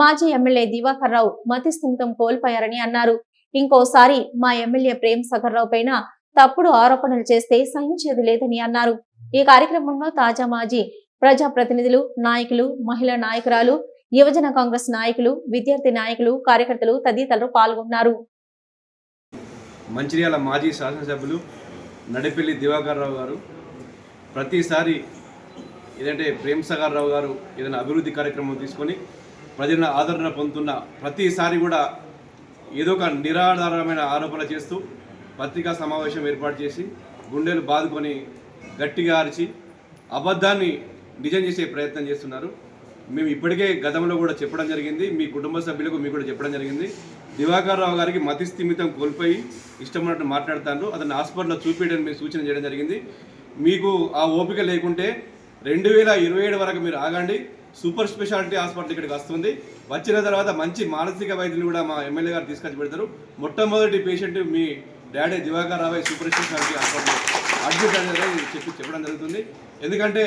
మాజీ ఎమ్మెల్యే దివాకర్ రావు మతి స్థిమితం కోల్పోయారని అన్నారు. ఇంకోసారి మా ఎమ్మెల్యే ప్రేమ్ సాగర్ రావు పైన తప్పుడు ఆరోపణలు చేస్తే సహించేది లేదని అన్నారు. ఈ కార్యక్రమంలో తాజా మాజీ ప్రజా ప్రతినిధులు నాయకులు మహిళా నాయకురాలు యువజన కాంగ్రెస్ నాయకులు విద్యార్థి నాయకులు కార్యకర్తలు తదితరులు పాల్గొన్నారు. మంచిర్యాల మాజీ శాసనసభ్యులు నడిపెల్లి దివాకర్ రావు గారు ప్రతిసారి ఏదంటే ప్రేమ్ సాగర్ రావు గారు ఏదైనా అభివృద్ధి కార్యక్రమం తీసుకొని ప్రజల ఆదరణ పొందుతున్న ప్రతిసారి కూడా ఏదో ఒక నిరాధారమైన ఆరోపణ చేస్తూ పత్రికా సమావేశం ఏర్పాటు చేసి గుండెలు బాదుకొని గట్టిగా అరిచి అబద్ధాన్ని నిజం చేసే ప్రయత్నం చేస్తున్నారు. మేము ఇప్పటికే గతంలో కూడా చెప్పడం జరిగింది. మీ కుటుంబ సభ్యులకు మీకు కూడా చెప్పడం జరిగింది. దివాకర్ రావు గారికి మతిస్థిమితం కోల్పోయి ఇష్టం ఉన్నట్టు మాట్లాడతాను అతను హాస్పిటల్లో చూపించడానికి మేము సూచన చేయడం జరిగింది. మీకు ఆ ఓపిక లేకుంటే రెండు వేల ఇరవై ఏడు వరకు మీరు ఆగండి. సూపర్ స్పెషాలిటీ హాస్పిటల్ ఇక్కడికి వస్తుంది. వచ్చిన తర్వాత మంచి మానసిక వైద్యులు కూడా మా ఎమ్మెల్యే గారు తీసుకొచ్చి పెడతారు. మొట్టమొదటి పేషెంట్ మీ daddy Divakar Rao super speciality hospital admit అనేది చెప్పి చెప్పడం జరుగుతుంది. ఎందుకంటే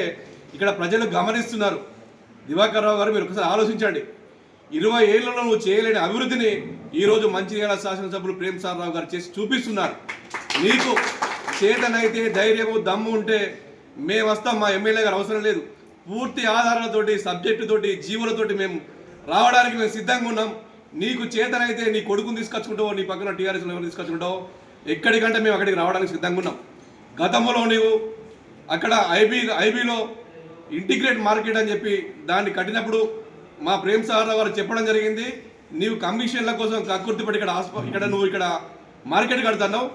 ఇక్కడ ప్రజలు గమనిస్తున్నారు. దివాకర్ రావు గారు మీరు ఒకసారి ఆలోచించండి. ఇరవై ఏళ్ళలో నువ్వు చేయలేని అభివృద్ధిని ఈరోజు మంచిర్యాల శాసనసభ్యులు ప్రేమ్ సార్ రావు గారు చేసి చూపిస్తున్నారు. నీకు చేతనైతే ధైర్యము దమ్ము ఉంటే మేము వస్తాం మా ఎమ్మెల్యే గారు అవసరం లేదు. పూర్తి ఆధారాలతోటి సబ్జెక్టుతోటి జీవులతోటి మేము రావడానికి మేము సిద్ధంగా ఉన్నాం. నీకు చేతనైతే నీ కొడుకుని తీసుకొచ్చుకుంటావు నీ పక్కన టీఆర్ఎస్ ఎవరు తీసుకొచ్చుకుంటావు. ఎక్కడికంటే మేము అక్కడికి రావడానికి సిద్ధంగా ఉన్నాం. గతంలో నీవు అక్కడ ఐబీ ఐబీలో ఇంటిగ్రేట్ మార్కెట్ అని చెప్పి దాన్ని కట్టినప్పుడు మా ప్రేమ్ సార్ వారు చెప్పడం జరిగింది. నీవు కమిషన్ల కోసం కక్కుర్తిపడి ఇక్కడ హాస్ప ఇక్కడ నువ్వు ఇక్కడ మార్కెట్ కడుతున్నావు.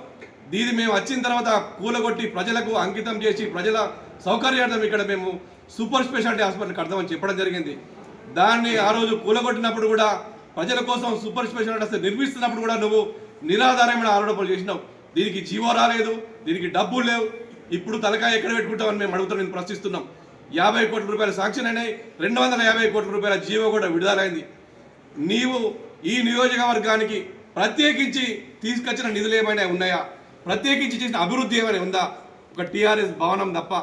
దీని మేము వచ్చిన తర్వాత కూలగొట్టి ప్రజలకు అంకితం చేసి ప్రజల సౌకర్యార్థం ఇక్కడ మేము సూపర్ స్పెషాలిటీ హాస్పిటల్ కడతామని చెప్పడం జరిగింది. దాన్ని ఆ రోజు కూలగొట్టినప్పుడు కూడా ప్రజల కోసం సూపర్ స్పెషాలిటీ హాస్పిటల్ నిర్మిస్తున్నప్పుడు కూడా నువ్వు నిరాధారమైన ఆరోపణలు చేసినావు. దీనికి జీవో రాలేదు దీనికి డబ్బులు లేవు. ఇప్పుడు తలకాయ ఎక్కడ పెట్టుకుంటామని మేము అడుగుతాం నేను ప్రశ్నిస్తున్నాం. యాభై కోట్ల రూపాయల శాంక్షన్ అయినాయి రెండు వందల యాభై కోట్ల రూపాయల జీవో కూడా విడుదలైంది. నీవు ఈ నియోజకవర్గానికి ప్రత్యేకించి తీసుకొచ్చిన నిధులు ఏమైనా ఉన్నాయా? ప్రత్యేకించి చేసిన అభివృద్ధి ఏమైనా ఉందా? ఒక టీఆర్ఎస్ భవనం తప్ప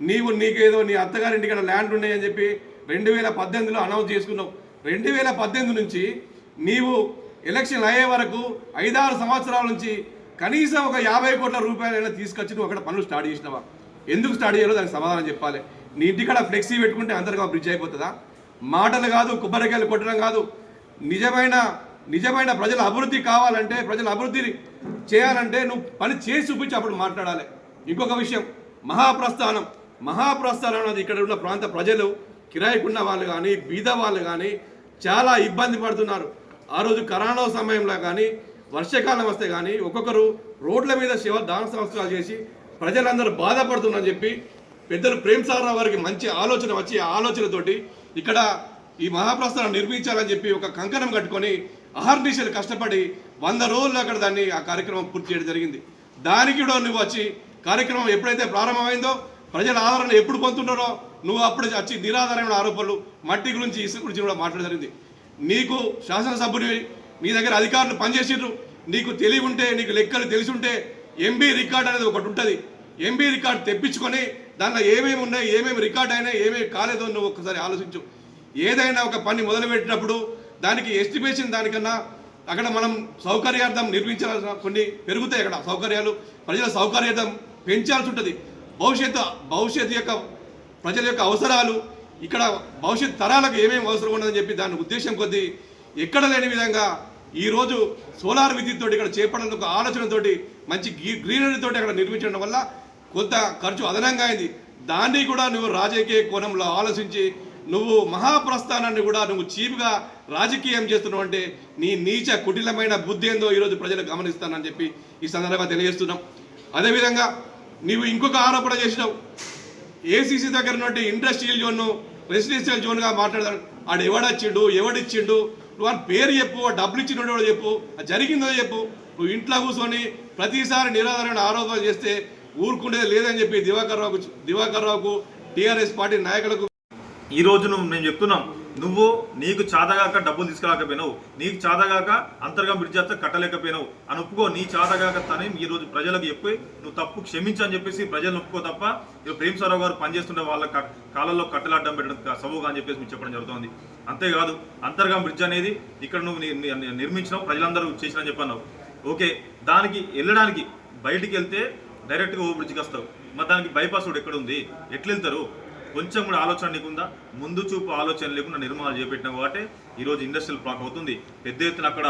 నీవు నీకేదో నీ అత్తగారింటికి ల్యాండ్ ఉన్నాయని చెప్పి రెండు వేల పద్దెనిమిదిలో అనౌన్స్ చేసుకున్నావు. రెండు వేల పద్దెనిమిది నుంచి నీవు ఎలక్షన్ అయ్యే వరకు ఐదారు సంవత్సరాల నుంచి కనీసం ఒక యాభై కోట్ల రూపాయలైనా తీసుకొచ్చి నువ్వు అక్కడ పనులు స్టార్ట్ చేసినావా? ఎందుకు స్టార్ట్ చేయాలో దానికి సమాధానం చెప్పాలి. నీ ఇంటికాడ ఫ్లెక్సీ పెట్టుకుంటే అందరికీ బ్రిడ్జ్ అయిపోతుందా? మాటలు కాదు కొబ్బరికాయలు కొట్టడం కాదు. నిజమైన నిజమైన ప్రజల అభివృద్ధి కావాలంటే ప్రజల అభివృద్ధిని చేయాలంటే నువ్వు పని చేసి చూపించి అప్పుడు మాట్లాడాలి. ఇంకొక విషయం మహాప్రస్థానం. మహాప్రస్థానం అనేది ఇక్కడ ఉన్న ప్రాంత ప్రజలు కిరాయికున్న వాళ్ళు కానీ బీద వాళ్ళు కానీ చాలా ఇబ్బంది పడుతున్నారు. ఆ రోజు కరోనా సమయంలో కానీ వర్షాకాలం వస్తే కానీ ఒక్కొక్కరు రోడ్ల మీద శివ దాన సంస్కారాలు చేసి ప్రజలందరూ బాధపడుతున్నారని చెప్పి పెద్దలు ప్రేమ్ సాగరావు వారికి మంచి ఆలోచన వచ్చి ఆ ఆలోచనతోటి ఇక్కడ ఈ మహాప్రస్థానం నిర్మించాలని చెప్పి ఒక కంకణం కట్టుకొని అహర్నిశలు కష్టపడి వంద రోజులు అక్కడ దాన్ని ఆ కార్యక్రమం పూర్తి చేయడం జరిగింది. దానికి కూడా నువ్వు వచ్చి కార్యక్రమం ఎప్పుడైతే ప్రారంభమైందో ప్రజల ఆదరణ ఎప్పుడు పొందుతున్నారో నువ్వు అప్పుడు వచ్చి నిరాధారమైన ఆరోపణలు మట్టి గురించి ఇసుక గురించి కూడా మాట్లాడడం జరిగింది. నీకు శాసనసభ్యుడివి నీ దగ్గర అధికారులు పనిచేసిర్రు నీకు తెలివి ఉంటే నీకు లెక్కలు తెలిసి ఉంటే ఎంబీ రికార్డ్ అనేది ఒకటి ఉంటుంది. ఎంబీ రికార్డ్ తెప్పించుకొని దాంట్లో ఏమేమి ఉన్నాయి ఏమేమి రికార్డ్ అయినా ఏమేమి కాలేదో నువ్వు ఒకసారి ఆలోచించు. ఏదైనా ఒక పని మొదలుపెట్టినప్పుడు దానికి ఎస్టిమేషన్ దానికన్నా అక్కడ మనం సౌకర్యార్థం నిర్మించాల్సిన కొన్ని పెరుగుతాయి అక్కడ సౌకర్యాలు. ప్రజల సౌకర్యార్థం పెంచాల్సి ఉంటుంది. భవిష్యత్తు భవిష్యత్తు యొక్క ప్రజల యొక్క అవసరాలు ఇక్కడ భవిష్యత్ తరాలకు ఏమేమి అవసరం ఉన్నదని చెప్పి దాని ఉద్దేశం కొద్దీ ఎక్కడ లేని విధంగా ఈరోజు సోలార్ విద్యుత్ తోటి ఇక్కడ చేపడడం ఒక ఆలోచనతోటి మంచి గ్రీ- గ్రీనరీ తోటి అక్కడ నిర్మించడం వల్ల కొంత ఖర్చు అదనంగా అయింది. దాన్ని కూడా నువ్వు రాజకీయ కోణంలో ఆలోచించి నువ్వు మహాప్రస్థానాన్ని కూడా నువ్వు చీప్గా రాజకీయం చేస్తున్నావు అంటే నీ నీచ కుటిలమైన బుద్ధి ఏందో ఈరోజు ప్రజలు గమనిస్తానని చెప్పి ఈ సందర్భంగా తెలియజేస్తున్నాం. అదేవిధంగా నీవు ఇంకొక ఆరోపణ చేసినావు. ఏసీసీ దగ్గర నుండి ఇండస్ట్రియల్ జోన్ రెసిడెన్షియల్ జోన్గా మాట్లాడతాడు. ఆడు ఎవడొచ్చిండు ఎవడిచ్చిండు నువ్వు అని పేరు చెప్పు ఆ డబ్బులు ఇచ్చినోడు ఎవడో చెప్పు అది జరిగిందో చెప్పు. నువ్వు ఇంట్లో కూర్చొని ప్రతిసారి నిరాధారణ ఆరోపణ చేస్తే ఊరుకునేది లేదని చెప్పి దివాకర్ రావుకు దివాకర్ రావుకు టీఆర్ఎస్ పార్టీ నాయకులకు ఈ రోజు మేము చెప్తున్నాం. నువ్వు నీకు చాదగాక డబ్బులు తీసుకురాకపోయినావు. నీకు చాదగాక అంతర్గా బ్రిడ్జ్ అంతా కట్టలేకపోయినావు. అని ఒప్పుకో నీ చాదగాక తనే ఈ రోజు ప్రజలకు చెప్పి నువ్వు తప్పు క్షమించని చెప్పేసి ప్రజలను ఒప్పుకో తప్ప ఇప్పుడు ప్రేమ్ సారావు గారు పనిచేస్తుంటే వాళ్ళ కాలంలో కట్టలాడ్డం పెట్టడం సబుగా అని చెప్పేసి మీకు చెప్పడం జరుగుతుంది. అంతేకాదు అంతర్గం బ్రిడ్జ్ అనేది ఇక్కడ నువ్వు నిర్మించినావు ప్రజలందరూ చేసిన చెప్పన్నావు. ఓకే దానికి వెళ్ళడానికి బయటికి వెళ్తే డైరెక్ట్గా ఓ బ్రిడ్జ్కి వస్తావు. మరి దానికి బైపాస్ రోడ్ ఎక్కడ ఉంది? ఎట్లా వెళ్తారు కొంచెం కూడా ఆలోచన లేకుండా ముందు చూపు ఆలోచన లేకుండా నిర్మాణాలు చేపట్టిన కాబట్టి ఈరోజు ఇండస్ట్రియల్ బ్లాక్ అవుతుంది. పెద్ద ఎత్తున అక్కడ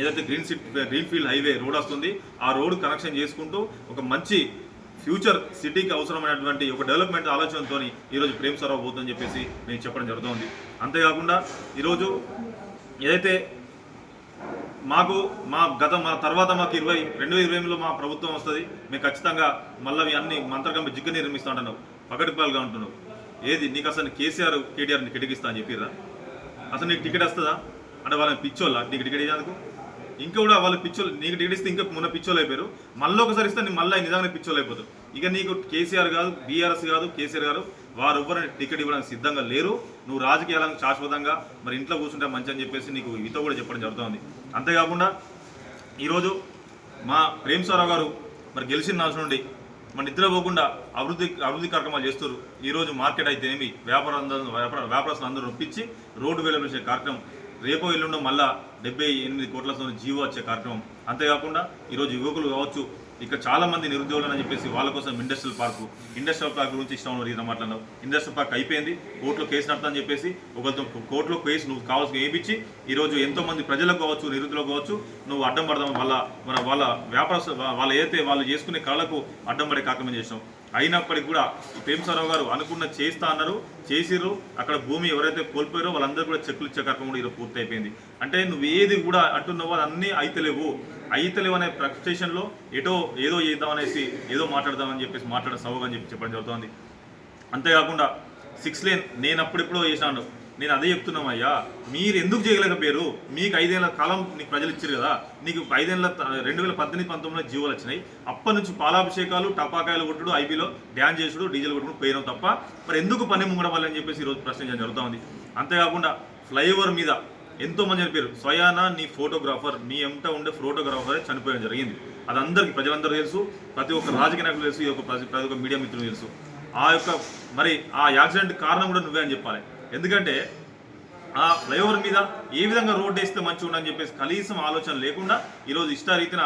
ఏదైతే green city green field highway road వస్తుంది ఆ రోడ్ కనెక్షన్ చేసుకుంటూ ఒక మంచి ఫ్యూచర్ సిటీకి అవసరమైనటువంటి ఒక డెవలప్మెంట్ ఆలోచనతో ఈరోజు ప్రేమ్ సరావు పోతుందని చెప్పేసి నేను చెప్పడం జరుగుతుంది. అంతేకాకుండా ఈరోజు ఏదైతే మాకు మా గత మా తర్వాత మాకు ఇరవై రెండు వేల ఇరవైలో మా ప్రభుత్వం వస్తుంది. మేము ఖచ్చితంగా మళ్ళీ అన్ని మంత్రగంప జిగ్గు నిర్మిస్తా అంటున్నావు. పగటిపాలుగా ఉంటున్నావు ఏది? నీకు అసలు కేసీఆర్ కేటీఆర్ నీకు అని చెప్పిరా అసలు నీకు టికెట్ వస్తుందా? అంటే వాళ్ళని పిచ్చోళ్ళ? నీకు టికెట్ ఇచ్చేందుకు ఇంకా కూడా వాళ్ళు పిచ్చోళ్ళు నీకు టికెట్ ఇస్తే ఇంకా మొన్న పిచ్చోళ్ళు అయిపోయారు. మళ్ళీ ఒకసారి ఇస్తే నీ మళ్ళీ నిజంగానే పిచ్చోళ్ళు అయిపోతారు. ఇక నీకు కేసీఆర్ కాదు బీఆర్ఎస్ కాదు కేసీఆర్ గారు వారు ఎవ్వరు టికెట్ ఇవ్వడానికి సిద్ధంగా లేరు. నువ్వు రాజకీయాలను శాశ్వతంగా మరి ఇంట్లో కూర్చుంటే మంచి అని చెప్పేసి నీకు ఇతో కూడా చెప్పడం జరుగుతుంది. అంతేకాకుండా ఈరోజు మా ప్రేమ్ సారావు గారు మరి గెలిచిన నాశ నుండి మన నిద్రపోకుండా అభివృద్ధి అభివృద్ధి కార్యక్రమాలు చేస్తారు ఈరోజు మార్కెట్ అయితే ఏమి? వ్యాపారం వ్యాపార వ్యాపారస్తులు అందరూ ఒప్పించి రోడ్డు వేలు వచ్చే కార్యక్రమం రేపో ఎల్లుండో మళ్ళా డెబ్బై ఎనిమిది కోట్లతో జీవో వచ్చే కార్యక్రమం. అంతేకాకుండా ఈరోజు యువకులు కావచ్చు ఇక్కడ చాలా మంది నిరుద్యోగులు అని చెప్పేసి వాళ్ళ కోసం ఇండస్ట్రియల్ పార్కు ఇండస్ట్రియల్ పార్క్ గురించి ఇష్టం రీజన్ మాట్లాడినావు ఇండస్ట్రియల్ పార్క్ అయిపోయింది కోర్టులో కేసు నడతా చెప్పేసి ఒకరితో కోర్టులో కేసు నువ్వు కావాల్సిన వేయించి ఈరోజు ఎంతో మంది ప్రజలకు కావచ్చు నిరుద్యోగులకు కావచ్చు నువ్వు అడ్డం పడదాం వాళ్ళ మన వాళ్ళ వ్యాపార వాళ్ళ ఏదైతే వాళ్ళు చేసుకునే కళలకు అడ్డం పడే కార్యక్రమం చేసినాం. అయినప్పటికీ కూడా ప్రేమసారావు గారు అనుకున్న చేస్తా అన్నారు చేసిర్రు. అక్కడ భూమి ఎవరైతే కోల్పోయారో వాళ్ళందరూ కూడా చెక్కులు ఇచ్చే కార్యక్రమం కూడా ఈరోజు పూర్తి అయిపోయింది అంటే నువ్వు ఏది కూడా అంటున్నావో అన్నీ అయితలేవు. అయితలేవు అనే ఫ్రస్ట్రేషన్లో ఎటో ఏదో చేద్దాం అనేసి ఏదో మాట్లాడదామని చెప్పేసి మాట్లాడ సవగా అని చెప్పి చెప్పడం జరుగుతుంది. అంతేకాకుండా సిక్స్ లేన్ నేను అప్పుడెప్పుడో చేశాను నేను అదే చెప్తున్నాం అయ్యా మీరు ఎందుకు చేయలేకపోయారు? మీకు ఐదేళ్ళ కాలం నీకు ప్రజలు ఇచ్చారు కదా నీకు ఐదేళ్ళ రెండు వేల పద్దెనిమిది పంతొమ్మిదిలో జీవోలు వచ్చినాయి. అప్పటి నుంచి పాలాభిషేకాలు టపాకాయలు కొట్టుడు ఐబీలో డ్యాన్ చేసుడు డీజిల్ కొట్టుడు పోయినాం తప్ప మరి ఎందుకు పని ముంగడం వల్ల అని చెప్పేసి ఈరోజు ప్రశ్నించడం జరుగుతూ ఉంది అంతేకాకుండా ఫ్లైఓవర్ మీద ఎంతో మంది చనిపోయారు స్వయానా నీ ఫోటోగ్రాఫర్ నీ ఎంట ఉండే ఫోటోగ్రాఫరే చనిపోయడం జరిగింది. అది అందరికీ ప్రజలందరూ తెలుసు ప్రతి ఒక్క రాజకీయ నాయకులు తెలుసు ఈ యొక్క ప్రతి ప్రతి ఒక్క మీడియా మిత్రులు తెలుసు. ఆ యొక్క మరి ఆ యాక్సిడెంట్ కారణం కూడా నువ్వే అని చెప్పాలి. ఎందుకంటే ఆ ఫ్లైఓవర్ మీద ఏ విధంగా రోడ్డు వేస్తే మంచిగా ఉండని చెప్పేసి కనీసం ఆలోచన లేకుండా ఈరోజు ఇష్టారీతిన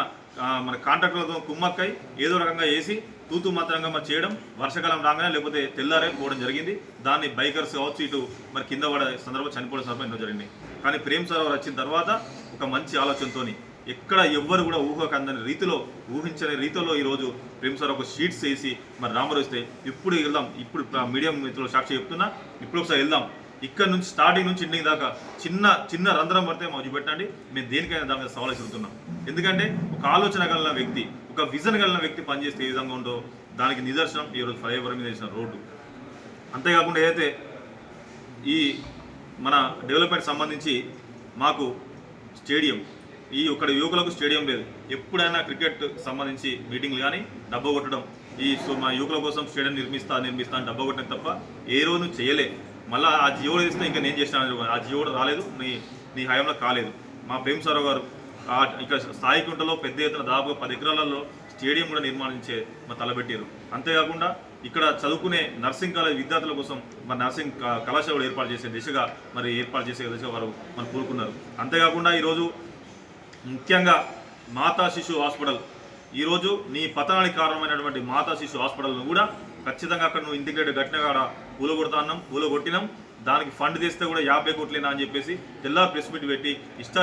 మన కాంట్రాక్టర్లతో కుమ్మక్కై ఏదో రకంగా వేసి తూతు మాత్రంగా మరి చేయడం వర్షాకాలం రాగానే లేకపోతే తెల్లారే పోవడం జరిగింది. దాన్ని బైకర్స్ కావచ్చు ఇటు మరి కింద పడే సందర్భం చనిపోవడం సందర్భం జరిగింది. కానీ ప్రేమ్ సరోవర్ వచ్చిన తర్వాత ఒక మంచి ఆలోచనతో ఎక్కడ ఎవ్వరు కూడా ఊహకందని రీతిలో ఊహించని రీతిలో ఈరోజు ప్రేమ్ సార్ ఒక షీట్స్ వేసి మరి రామరు వస్తే ఇప్పుడు వెళ్దాం. ఇప్పుడు మీడియం మిత్రులు సాక్షి చెప్తున్నా. ఇప్పుడు ఒకసారి వెళ్దాం. ఇక్కడ నుంచి స్టార్టింగ్ నుంచి ఎండింగ్ దాకా చిన్న చిన్న రంధ్రం పడితే మాకు పెట్టండి మేము దేనికైనా దాని మీద సవాల్ చెబుతున్నాం ఎందుకంటే ఒక ఆలోచన కలిగిన వ్యక్తి ఒక విజన్ కలిగిన వ్యక్తి పనిచేస్తే ఏ విధంగా ఉందో దానికి నిదర్శనం ఈరోజు ఫ్లైఓవర్ మీద వేసిన రోడ్డు. అంతేకాకుండా ఏదైతే ఈ మన డెవలప్మెంట్ సంబంధించి మాకు స్టేడియం ఈ ఒక్కడ యువకులకు స్టేడియం లేదు. ఎప్పుడైనా క్రికెట్ సంబంధించి మీటింగ్లు కానీ డబ్బా కొట్టడం ఈ సో మా యువకుల కోసం స్టేడియం నిర్మిస్తా నిర్మిస్తా అని డబ్బా కొట్టడం తప్ప ఏ రోజు చేయలే. మళ్ళీ ఆ జియోడు ఇస్తే ఇంకా నేను చేసిన ఆ జియోడు రాలేదు నీ నీ హయాంలో కాలేదు. మా ప్రేమ్ సారావు గారు ఇక్కడ సాయికుంటలో పెద్ద ఎత్తున దాదాపుగా పది ఎకరాలలో స్టేడియం కూడా నిర్మాణించే మా తలబెట్టారు అంతేకాకుండా ఇక్కడ చదువుకునే నర్సింగ్ కాలేజ్ విద్యార్థుల కోసం మరి నర్సింగ్ కళాశాల కళాశాలలు ఏర్పాటు చేసే దిశగా మరి ఏర్పాటు చేసే దిశగా వారు మరి కోరుకున్నారు. అంతేకాకుండా ఈరోజు ముఖ్యంగా మాతా శిశు హాస్పిటల్. ఈరోజు నీ పతనానికి కారణమైనటువంటి మాతా శిశు హాస్పిటల్ను కూడా ఖచ్చితంగా అక్కడ నువ్వు ఇంటిగ్రేటెడ్ గట్టిన కాడ కూలగొడతా అన్నాం కూలగొట్టినాం దానికి ఫండ్ తీస్తే కూడా యాభై కోట్లేనా అని చెప్పేసి తెల్లారి ప్రెస్ మీట్ పెట్టి ఇష్ట